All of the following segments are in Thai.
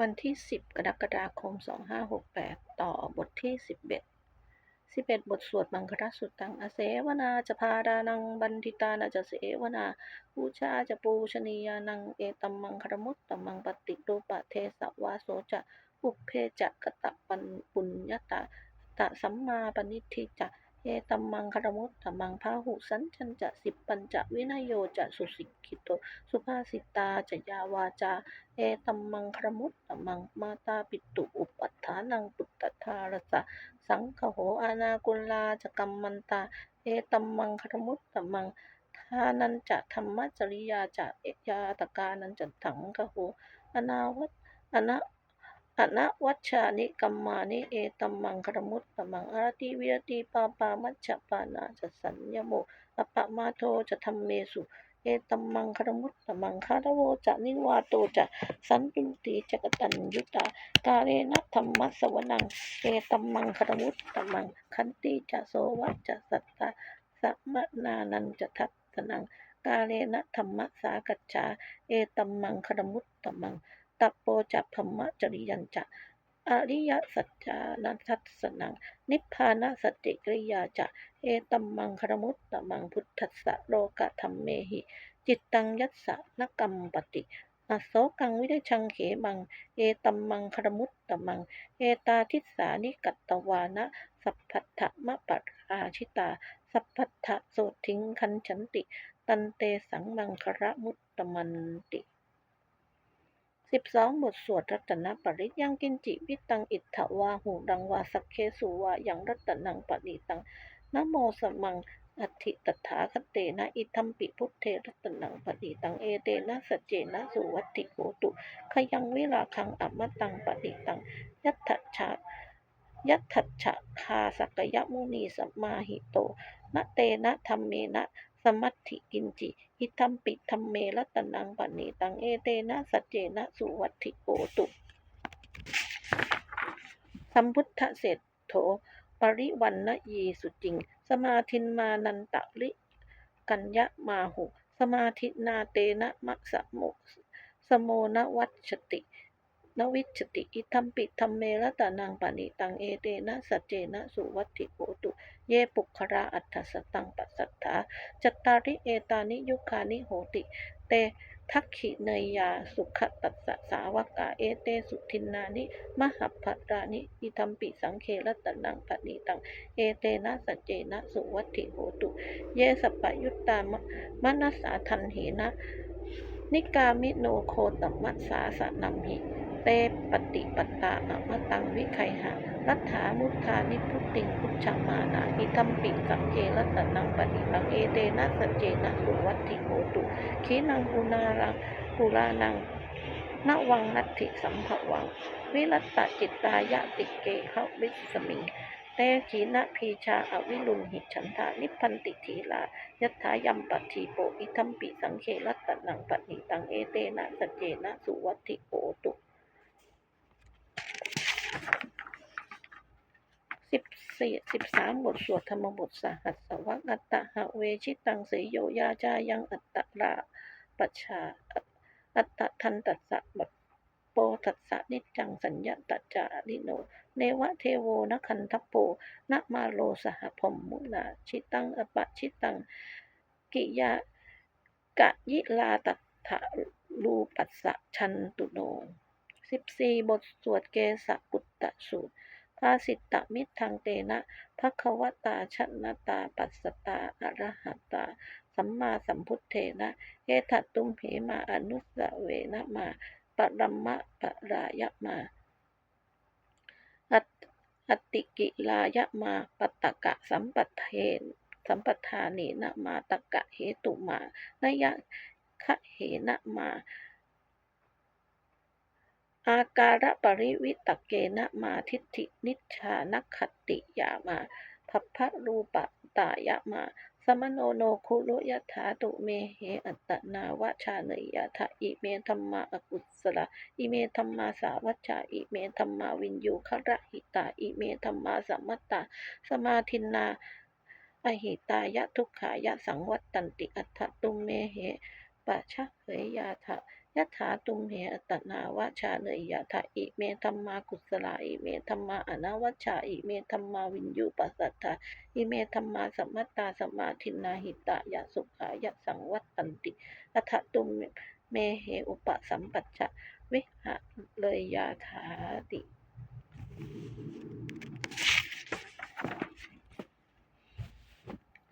วันที่ 10 กรกฎาคม 2568 ต่อบทที่ 11 11 บทสวดมังคลสุตตังอเสวนาจะพาดานังบันทิตานาจะเสวนาปูชาจะปูชนียานังเอตัมมังคารมุตตัมังปฏิรูปะเทสวาโสจะอุเพจะกตะปันปุญญตาตะสัมมาปณิทิจะ เอตัมมังคารมุตตัมมังพาหุสันจันจะสิบปัญจะวินยโยจะสุสิกิโตสุภาสิตาจะยาวาจาเอตัมมังคารมุตตัมมังมาตาปิตุอุปัฏฐานังปุตตทารสะสังคโหอานากุลาจะกัมมันตาเอตัมมังคารมุตตัมมังทานันจะธรรมจริยาจะเอยาตกานันจะถังคโหอนาวัตอนะ อนะวัชชานิกัมมานิเอตัมมังครมุตตมังอารติวิรติปาปามัจจปานาจะสัญญโมอปะมาโทจะธรรมเมสุเอตัมมังคารมุตตมังคารโวจะนิวาโตจะสันตุติจักตัญยุตากาเรนะธรรมะสวนังเอตัมมังคารมุตตมังคันติจะโสวัจจะสัตตาสัมมนานันจะทัตนังกาเรนะธรรมะสากัจจาเอตัมมังคารมุตตมัง ตัปโปจะธรรมะจริยัญจะอริยสัจจานัทัสนัง นิพพานะสติกริยาจะ เอตัมมังคารมุตตมังพุทธัสสะโลกะธรรมเมหิ จิตตังยัสสะนกรรมปติอโศกังวิเดชังเขมัง เอตัมมังคารมุตตมัง เอตาทิสานิกัตตวานะ สัพพัทธมะปัราชิตา สัพพัทธะโสทิงคันฉันติ ตันเตสังมังครมุตตมันติ สิบสองบทสวดรัตนปริยังกินจิวิตังอิทธวาหูดังวาสักเคสุวาอยังรัตนังปณิตังนโมสมังอัติตถาคเตนะอิทัมปิพุทเทรัตนังปฏิตังเอเตนะสัจเจนะสุวัตติโหตุขยังเวิราคังอัมมตังปฏิตัง ยัตถชายัตถชะคาสกยมุนีสัมมาหิโตนะเตนะธรรมเมนะ สมัตถิกินจิอิทัมปิธรรมเมรัตนังปณิตังเอเตนะสัจเจนะสุวัตติโหตุสัมพุทธเศรษโถปริวันนะยีสุจริง สมาธินมานันตะลิ กัญญะมาหุ สมาธินาเตนะมะสะโมสโมนวัชติ นวิชติ อิทัมปิธรรมเมระตานังปณิตังเอเตนะสัจเจนะสุวัติโหตุ เยปุคราอัฏฐสตังปัสสัทธาจัตตาริเอตานิยุคานิโหติ เตทักขิเนยยาสุขตัสสะสาวกาเอเตสุทินนานิ มหัพพรานิ อิทัมปิสังเครัตนังปณิตัง เอเตนะสัจเจนะสุวัติโหตุ เยสปยุตตามะมนัสสาทันเหนะ นิกามิโนโคตมัสสาสนัมหิ เตปฏิปตาอมตังวิไคหะรัฐามุทานิพุติงพุชฌมานาอิทัมปิสังเครัตนังปณิตังเอเตนะสัจเจนะสุวัตถิโหตุขีนังกุนารังกุลานังนวังนัตถิสัมภวัง วิรัตตจิตตายะติเกเขาวิสมิงเตขีนะพีชาอวิรุณหิฉันทานิพันติทีลายัตถายัมปทีโปอิทัมปิสังเครัตนังปณิตังเอเตนะสัจเจนะสุวัตถิโอตุ สิบสี่สิบสามบทสวดธรรมบทสหัสสวังอัตตะหะเวชิตังเสยโยยาจายังอัตตะราปัชชาอัตตะทันตัสสะบัปโปตัสสะนิจังสัญญาตจาริโน เนวะเทโวนคันทปโปนมาโลสหพมมุนาชิตังอปะชิตัง กิยากะยิลาตัตถะรูปัสสะชันตุโน สิบสี่บทสวดเกสะกุตตะสูตรภาสิตตมิทังเตนะภควตาชนะตา ปัสสตาอรหัตตา สัมมาสัมพุทเทนะเอถัตตุมเหมาอนุสเวนะมาปรัมมะปรายะมาอติกิลายะมาปตกะสัมปทเทนสัมปทานีนะมาตกะเหตุมานยะคะเหนะมา อาการปริวิตเกนะมาทิฏฐินิชานักขติยามาพัพพะรูปตายะมา สมโนโนคุรุยถาตุเมเหอัตตนาวชาเนยยะทะอิเมธรรมาอกุศลอิเมธรรมาสาวัจจาอิเมธรรมาวินยูคระหิตาอิเมธรรมาสัมมัตตา สมาทินาอหิตายะทุกขายะสังวัตตันติอัตตุเมเหปะชะเหยยาทะ ยะถาตุมเหอัตนาวาชาเนยยะถาอิเมธัมมากุศลาอิเมธัมมาอนาวชชาอิเมธัมมาวินยูปัสสัทธาอิเมธัมมาสัมมัตตาสมมาทินาหิตายะสุขายะสังวัตตันติอัฏฐตุมเมเหอุปสัมปัชชะวิหะเลยยาถาติ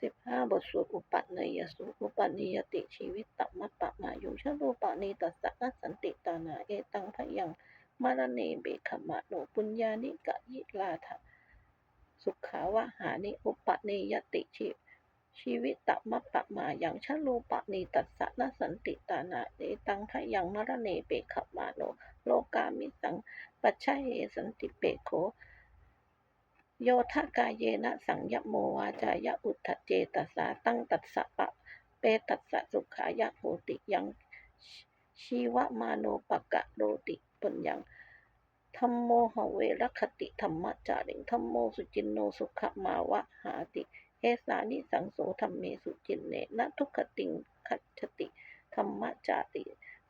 สิบ ห้าบทสวดอุปัเนยสูตรอุปนิยติชีวิตตัมมะปะมายุชรูปะนีตัสสะนัสสันติตานาเอตังพยังมารเนเบขมะโนปุญญานิกะยิลาทะสุขาวะหานิอุปนิยติชีชีวิตตัมมะปะมายังชรูปะนีตัสสะนัสสันติตานาเอตังพยังมารเนเบขมะโนโลกามิสังปัจชัยสันติเปโค โยทะกายเยนะสังยโมวาจายะอุทธเจตสาตั้งตัสสะปะเปตัสสะสุขายะโหติยังชีวมาโนปะกะโรติปัญญังธรรมโมหเวรคติธรรมจาริงธรรมโมสุจินโนสุขมาวะหาติ เอสานิสังโสธรรมเมสุจินเนนะทุกขติงขัจติธรรมจาติ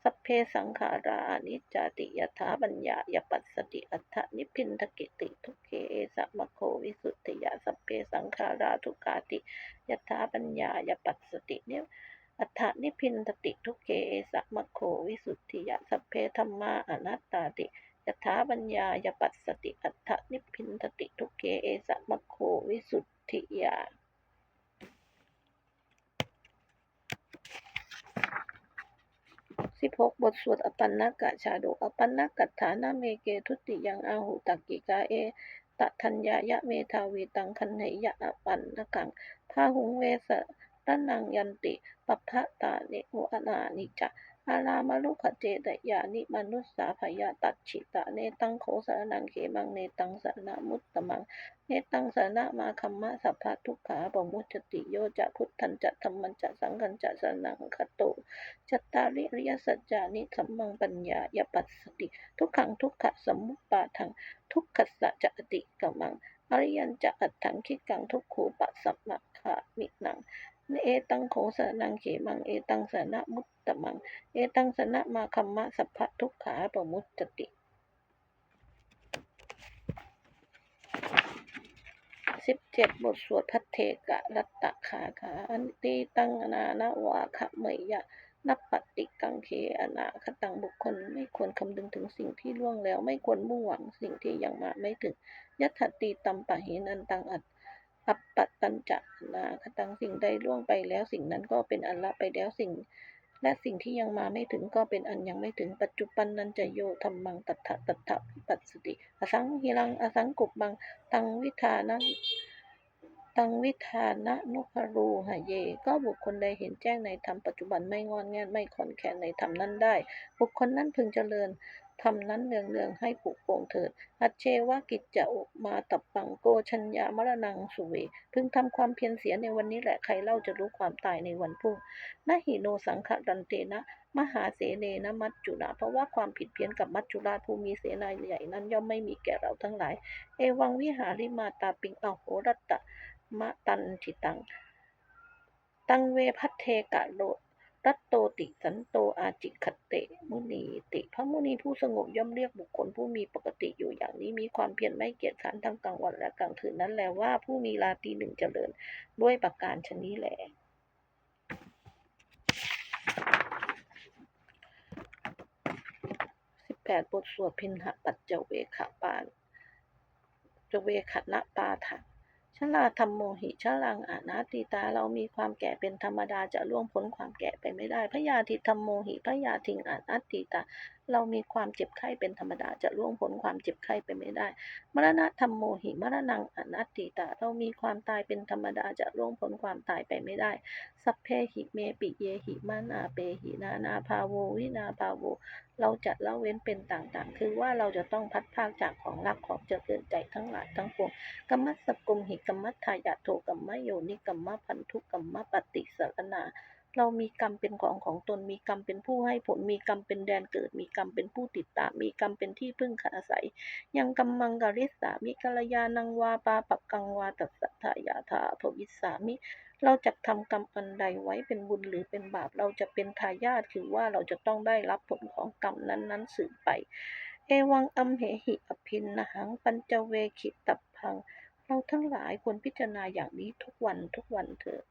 สัพเพสังขาราอนิจจติยถาบัญญายปัสสติอัฏฐนิพินทกิติ ทุกเขเอสะมะโควิสุทธิยาสัพเพสังขาราทุกาติยถาปัญญายปัสสติเนี่ยอัฏฐนิพินทติทุกเขเอสะมะโควิสุทธิยาสัพเพธรรมาอนัตตาติยถาปัญญายปัสสติอัฏฐนิพินทติทุกเขเอสะมะโควิสุทธิยา สิบหกบทสวดอปันนกะชาดกอปันนกัฏฐานาเมเกทุติยังอาหุตักกิกาเอตะทัญญายะเมทาวีตังคันเหยะอปันนกังพาหุงเวสะตะนังยันติปัพพะตาเนโออนานิจะ อาลามลุขเจตยานิมนุสสาพยาตัดฉิตะเนตังโขสรนังเขมังเนตังสนะมุตตมัง เนตังสนะมาคัมมะสัพพทุกขาปมุจติโยจะพุทธันจะธรรมันจะสังฆันจะสนังคโตจัตตาริริยสัจจานิสัมมังปัญญายปัสสติ ทุกขังทุกขะสมุปปาทังทุกขสสะจติกมังอริยันจะอัตถังคิกังทุกขูปัสสัมมะขามินัง เอตังโขสนังเขมังเอตังสนะมุตตมัง เอตังสนะมาคัมมะสัพพะทุกขาปมุตจติสิบเจ็ดบทสวดพัทเทกะรัตตะขาคาอันตีตังนานาวาคะเมยยะนับปฏิกังเคอนาคตังบุคคลไม่ควรคำนึงถึงสิ่งที่ล่วงแล้ว ไม่ควรมุ่งหวังสิ่งที่ยังมาไม่ถึง ยัตถตีตัมปะหินันตังอัต อัปปตตัญจะนาคตังสิ่งใดล่วงไปแล้วสิ่งนั้นก็เป็นอันละไปแล้วสิ่ง และสิ่งที่ยังมาไม่ถึงก็เป็นอันยังไม่ถึงปัจจุบันนันจะโยธรรมังตัทธะตัทธะวิปัสสติอสังหิรังอสังกุบบังตังวิธานะตังวิธานะนุภรูหะเย ก็บุคคลใดเห็นแจ้งในธรรมปัจจุบันไม่งอนแงนไม่ขอนแขนในธรรมนั้นได้ บุคคลนั้นพึงเจริญ ธรรมนั้นเนืองเนืองๆให้ปลุกโป่งเถิดอัจเชวะกิจจะอุมาตับปังโกชัญญามรณังสุเวพึงทำความเพียรเสียในวันนี้แหละใครเล่าจะรู้ความตายในวันพรุ่งนาหิโนสังขดันเตนะ มหาเสเนนะมัจจุราเพราะว่าความผิดเพี้ยนกับมัจจุราชผู้มีเสนาใหญ่นั้นย่อมไม่มีแก่เราทั้งหลาย เอวังวิหาริมาตาปิงอโหรัตตะมะตันทิตัง ตังเวพัทเทกะโล รัตโตติสันโตอาจิคเตมุนีติพระมุนีผู้สงบย่อมเรียกบุคคลผู้มีปกติอยู่อย่างนี้มีความเพียรไม่เกียจคร้านทั้งกลางวันและกลางคืนนั้นแลว่าผู้มีราตรีหนึ่งเจริญด้วยประการชนี้แหลสิบแปดบทสวดพินหปัจเจเวขปานจเวขณปาถะช ลาธรรมโมหิชลังอานาติตาเรามีความแก่เป็นธรรมดาจะล่วงพ้นความแก่ไปไม่ได้พยาธิธรรมโมหิพยาทิงอานาติตา เรามีความเจ็บไข้เป็นธรรมดาจะล่วงพ้นความเจ็บไข้ไปไม่ได้ มรณะธรรมโมหิมรณังอนัตติตา เรามีความตายเป็นธรรมดาจะล่วงพ้นความตายไปไม่ได้ สัพเพหิเมปิเยหิมานาเปหินานาภาโววินาภาโว เราจะละเว้นเป็นต่างๆ คือว่าเราจะต้องพัดพากจากของรักของเจริญใจทั้งหลายทั้งปวงกัมมัสกุมหิกัมมัทายาโทกัมมะโยนิกัมมะพันธุกัมมะปฏิสารนา เรามีกรรมเป็นของของตน มีกรรมเป็นผู้ให้ผล มีกรรมเป็นแดนเกิด มีกรรมเป็นผู้ติดตาม มีกรรมเป็นที่พึ่งอาศัย ยังกัมมังกริสามิกัลยานังวาปาปักกังวาตัสสะทายาธาภวิสามิ เราจะทำกรรมอันใดไว้เป็นบุญหรือเป็นบาป เราจะเป็นทายาทคือว่าเราจะต้องได้รับผลของกรรมนั้นๆสืบไป เอวังอัมเหหิอภินนหังปัญจเวคิตับพัง เราทั้งหลายควรพิจารณาอย่างนี้ทุกวันทุกวันเถิด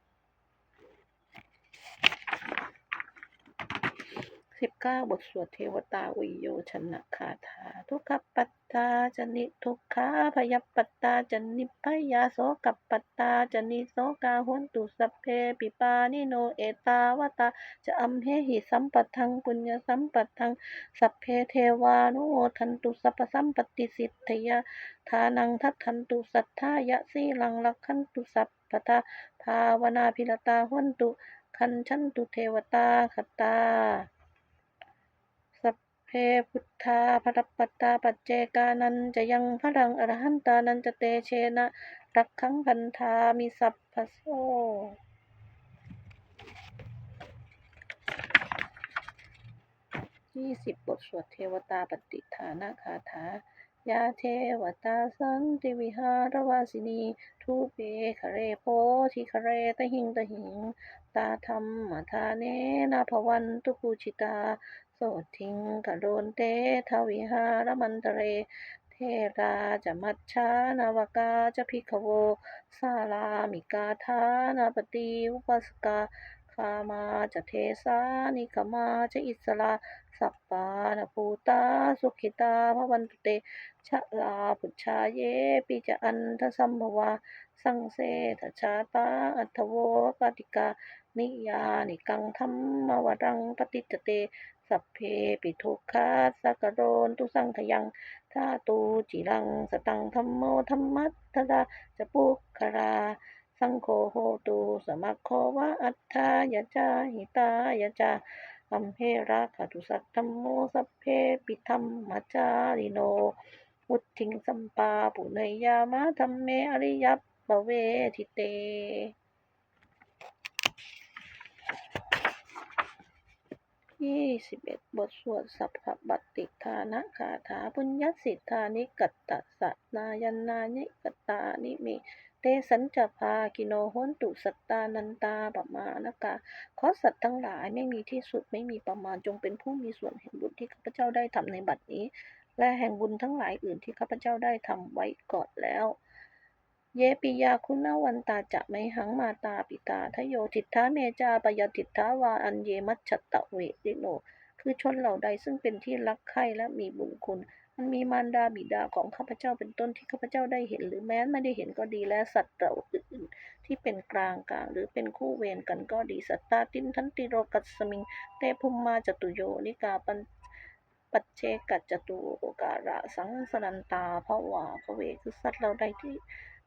สิบเก้าบทสวดเทวตาวิโยชนะคาถา ทุกขปัตตาจนิทุกขาพยปัตตาจนิพยาโสกัปปัตตาจนิโสกาหวนตุสัพเพปิปานิโนเอตาวตาจะอัมเหหิสัมปทังปุญญสัมปทังสัพเพเทวานุโมทันตุสัพสัมปติสิทธยาทานังทัตทันตุสัทธายะสีลังลักขันตุสัพพทาภาวนาพิรตาหวนตุคันชันตุเทวตาคตา เพพุทธาภรปัตตาปัจเจกานันจะยังพรังอรหันตานันจะเตเชนะรักขังพันธามิสัพพโสยี่สิบบทสวดเทวตาปฏิฐานาคาถายาเทวตาสันติวิหารวาสินีทูเปคะเรโพธิคะเรตะหิงตะหิง ตาธรรมทาเนนาภวันตุปูชิตา โสทิงกะโดนเตทวิหารมันตเร เทราจะมัชชานาวกาจะพิกโวสาลามิกาธานาปฏิอุปัสกาคามาจะเทสานิกมาจะอิสลาสัปปานภูตาสุขิตาพระวันตุเตชะลาพุชาเยปิจะอันทสัมภวาสังเสทชาตาอัทโวปฏิกานิยานิกังธรรมวรังปฏิจเต สัพเพปิทุกขาสักโรนตุสังขยังทาตูจิรังสตังธรรมโมธรรมัตถดาจะปุคคราสังโฆโหตุสมัคโควะอัฏฐายะจาหิตายะจาอัมเพราคาตุสัตธรรมโมสัพเพปิธรรมมัจจาริโนวุทิงสัมปาปุเนยามะธรรมเมอริยัปปะเวทิเต ยี่สิบเอ็ดบทสวดสัพพบัตติทานะคาถาปุญญสิทธานิกัตตะสะนายันนานิกตานิมิเตสัญจภากิโนโหนตุสัตตานันตาปมานกาขอสัตว์ทั้งหลายไม่มีที่สุดไม่มีประมาณจงเป็นผู้มีส่วนแห่งบุญที่ข้าพเจ้าได้ทำในบัดนี้ และแห่งบุญทั้งหลายอื่นที่ข้าพเจ้าได้ทำไว้ก่อนแล้ว เยปิยาคุณวันตาจะไมหังมาตาปิตาทโยทิฏฐาเมจาปยติฏฐาวาอันเยมัจฉตะเวริโน คือชนเหล่าใดซึ่งเป็นที่รักใคร่และมีบุญคุณ มันมีมารดาบิดาของข้าพเจ้าเป็นต้นที่ข้าพเจ้าได้เห็น หรือแม้ไม่ได้เห็นก็ดีและสัตว์เหล่าอื่นๆที่เป็นกลางกลางหรือเป็นคู่เวรกันก็ดีสัตตาตินทันติโรกัสสมิงเตภุมมาจตุโยนิกาปันปัจเจกัจจตุโอการะสังสนันตาภวาภเวคือสัตว์เหล่าใดที่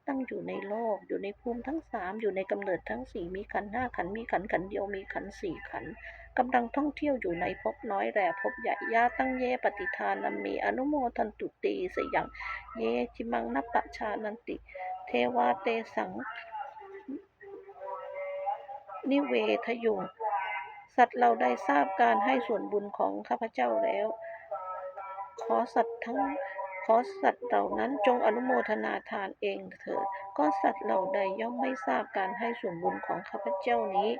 ตั้งอยู่ในโลก อยู่ในภูมิทั้งสามอยู่ในกำเนิดทั้งสี่มีขันห้าขันมีขันขันเดียวมีขันสี่ขันธ์กำลังท่องเที่ยวอยู่ในภพน้อยแร่ภพใหญ่ยาตั้งเยปฏิทานามีอนุโมทันตุตีสยังเยจิมังนัปปชานันติ เทวาเตสัง นิเวทยุงสัตว์เราได้ทราบการให้ส่วนบุญของข้าพเจ้าแล้ว ขอสัตว์ทั้ง ขอสัตว์เหล่านั้นจงอนุโมทนาทานเองเถิด ก็สัตว์เหล่าใดย่อมไม่ทราบการให้ส่วนบุญของข้าพเจ้านี้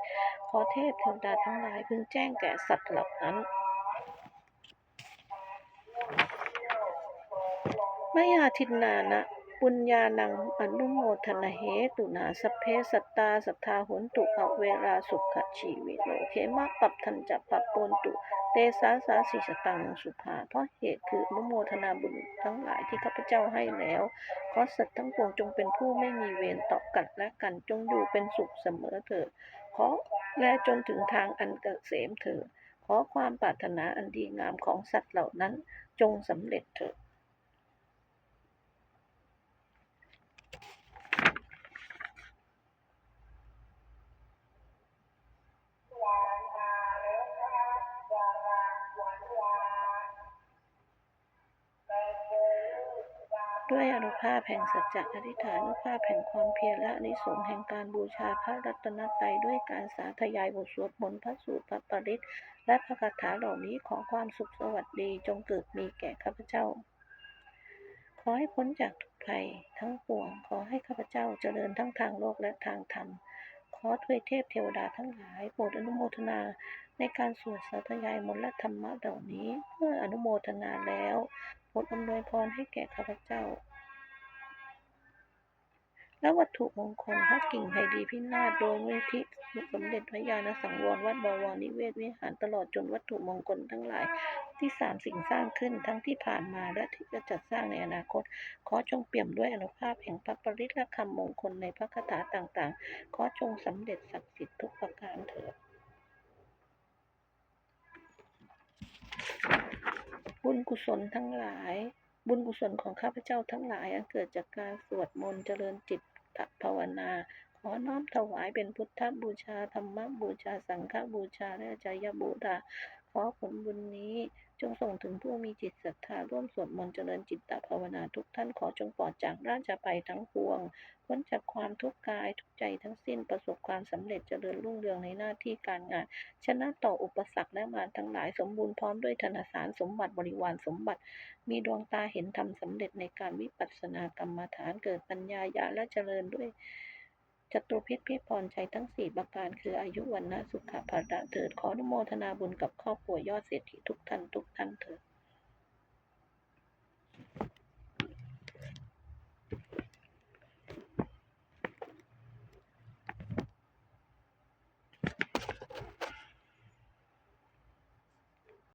ขอเทพเทวดาทั้งหลายพึงแจ้งแก่สัตว์เหล่านั้น ไม่อาทินนานะ ปุญญานังอนุโมทนาเหตุนาสเพสัตตาสัทธาหุนตุอเวราสุขชีวิโนเขมะปับทันจะปับปนตุ เตสาสาสิสตังสุภา เพราะเหตุคืออนุโมทนาบุญทั้งหลายที่ข้าพเจ้าให้แล้วขอสัตว์ทั้งปวงจงเป็นผู้ไม่มีเวรต่อกันและกันจงอยู่เป็นสุขเสมอเถิดขอและจนถึงทางอันเกษมเถิดขอความปรารถนาอันดีงามของสัตว์เหล่านั้นจงสำเร็จเถิด ด้วยอนุภาพแห่งสัจจะอธิษฐานุภาพแห่งความเพียรและนิสงแห่งการบูชาพระรัตนตรัยด้วยการสาธยายบทสวดมนต์พระสูตรพระปริตและพระคาถาเหล่านี้ขอความสุขสวัสดีจงเกิดมีแก่ข้าพเจ้า ขอให้พ้นจากทุกภัยทั้งปวงขอให้ข้าพเจ้าเจริญทั้งทางโลกและทางธรรม อทวยเทพเทวดาทั้งหลายโปรดอนุโมทนาในการสวดสาธยายมนต์และธรรมะเหล่านี้ เมื่ออนุโมทนาแล้วโปรดอำนวยพรให้แก่ข้าพเจ้า และวัตถุมงคลพระกิ่งไพดีพินาศโดยมูลนิสมเด็จพระญาณสังวรวัดบวรนิเวศวิหารตลอดจนวัตถุมงคลทั้งหลาย ที่สามสิ่งสร้างขึ้นทั้งที่ผ่านมาและที่จะจัดสร้างในอนาคต ขอจงเปี่ยมด้วยอนุภาพแห่งพระปริตและคำมงคลในพระคาถาต่างๆ ขอจงสำเร็จศักดิ์สิทธิ์ทุกประการเถิดบุญกุศลทั้งหลาย บุญกุศลของข้าพเจ้าทั้งหลายอันเกิดจากการสวดมนต์เจริญจิต ภาวนา ขอน้อมถวายเป็นพุทธบูชา ธรรมบูชา สังฆบูชา และจายบูชา ขอผลบุญนี้ จงส่งถึงผู้มีจิตศรัทธาร่วมสวดมนต์เจริญจิตตภาวนาทุกท่านขอจงปลอดจากราชภัยทั้งปวงพ้นจากความทุกข์กายทุกใจทั้งสิ้นประสบความสำเร็จเจริญรุ่งเรืองในหน้าที่การงาน ชนะต่ออุปสรรคและมารทั้งหลายสมบูรณ์พร้อมด้วยธนสารสมบัติบริวารสมบัติ มีดวงตาเห็นธรรมสำเร็จในการวิปัสสนากรรมฐานเกิดปัญญาญาและเจริญด้วย จตุพิษพิพรชัยทั้งสี่ประการคืออายุวันนะสุขภาระเถิด ขออนุโมทนาบุญกับครอบครัวยอดเศรษฐีทุกท่านทุกท่านเถิด